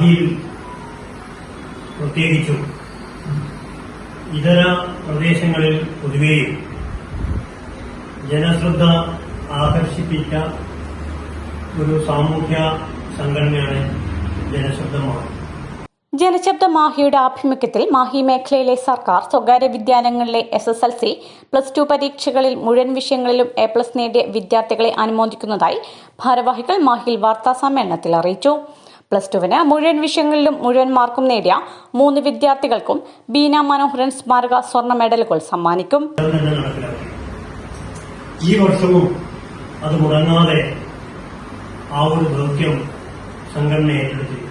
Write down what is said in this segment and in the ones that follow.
മാഹിയിൽ പ്രത്യേകിച്ചും ഇതര പ്രദേശങ്ങളിൽ പൊതുവെയും ജനശ്രദ്ധ ആകർഷിപ്പിച്ച ഒരു സാമൂഹ്യ സംഘടനയാണ് ജനശബ്ദമാണ് ജനശബ്ദ മാഹിയുടെ ആഭിമുഖ്യത്തിൽ മാഹി മേഖലയിലെ സർക്കാർ സ്വകാര്യ വിദ്യാലയങ്ങളിലെ S S L C plus two പരീക്ഷകളിൽ മുഴുവൻ വിഷയങ്ങളിലും എ പ്ലസ് നേടിയ വിദ്യാർത്ഥികളെ അനുമോദിക്കുന്നതായി ഭാരവാഹികൾ മാഹിയിൽ വാർത്താ സമ്മേളനത്തിൽ അറിയിച്ചു. പ്ലസ് ടുവിന് മുഴുവൻ വിഷയങ്ങളിലും മുഴുവൻ മാർക്കും നേടിയ മൂന്ന് വിദ്യാർത്ഥികൾക്കും ബീന മനോഹരൻ സ്മാരക സ്വർണ മെഡലുകൾ സമ്മാനിക്കും. ഈ വർഷവും അത് മുടങ്ങാതെ ആ ഒരു ദൗത്യം സംഘടന ഏറ്റെടുത്തിരിക്കുന്നു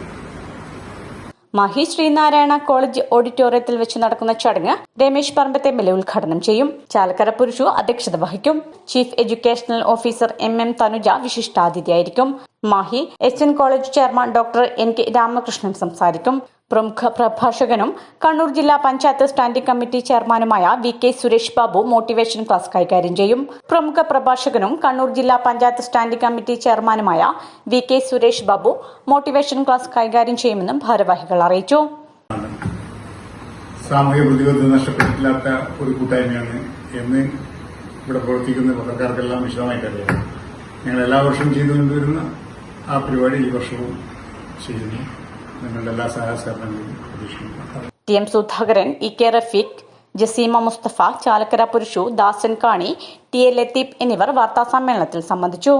മാഹി ശ്രീനാരായണ കോളേജ് ഓഡിറ്റോറിയത്തിൽ വെച്ച് നടക്കുന്ന ചടങ്ങ് രമേശ് പറമ്പത്തെ എം ഉദ്ഘാടനം ചെയ്യും. ചാലക്കര പുരുഷു അധ്യക്ഷത വഹിക്കും. Chief educational officer M M Thanuja വിശിഷ്ടാതിഥിയായിരിക്കും. Mahe S N college chairman doctor N K Ramakrishnan സംസാരിക്കും. പ്രമുഖ പ്രഭാഷകനും കണ്ണൂർ ജില്ലാ പഞ്ചായത്ത് സ്റ്റാൻഡിംഗ് കമ്മിറ്റി ചെയർമാനുമായ V K Suresh Babu motivation class കൈകാര്യം ചെയ്യും. പ്രമുഖ പ്രഭാഷകനും കണ്ണൂർ ജില്ലാ പഞ്ചായത്ത് സ്റ്റാൻഡിംഗ് കമ്മിറ്റി ചെയർമാനുമായ V K Suresh Babu motivation class കൈകാര്യം ചെയ്യുമെന്നും ഭാരവാഹികൾ അറിയിച്ചു. സാമൂഹ്യ പ്രതിബദ്ധത നഷ്ടപ്പെട്ടിട്ടില്ലാത്ത ഒരു കൂട്ടായ്മയാണ് എന്ന് ഇവിടെ പ്രവർത്തിക്കുന്ന പത്രക്കാർക്കെല്ലാം വിശദമായിട്ട് അറിയാം. ഞങ്ങൾ എല്ലാ വർഷവും ചെയ്തുകൊണ്ടുവരുന്ന ആ പരിപാടി ഈ വർഷവും ചെയ്യുന്നു. നിങ്ങളുടെ എല്ലാ സഹായ സഹകരണങ്ങളും പ്രതീക്ഷിക്കുന്നു. T M Sudhakaran E K Rafeeq Jaseema Musthafa Chalakkara Purushu Dasan കാണി ടി എ ലത്തീഫ് എന്നിവർ വാർത്താസമ്മേളനത്തിൽ സംബന്ധിച്ചു.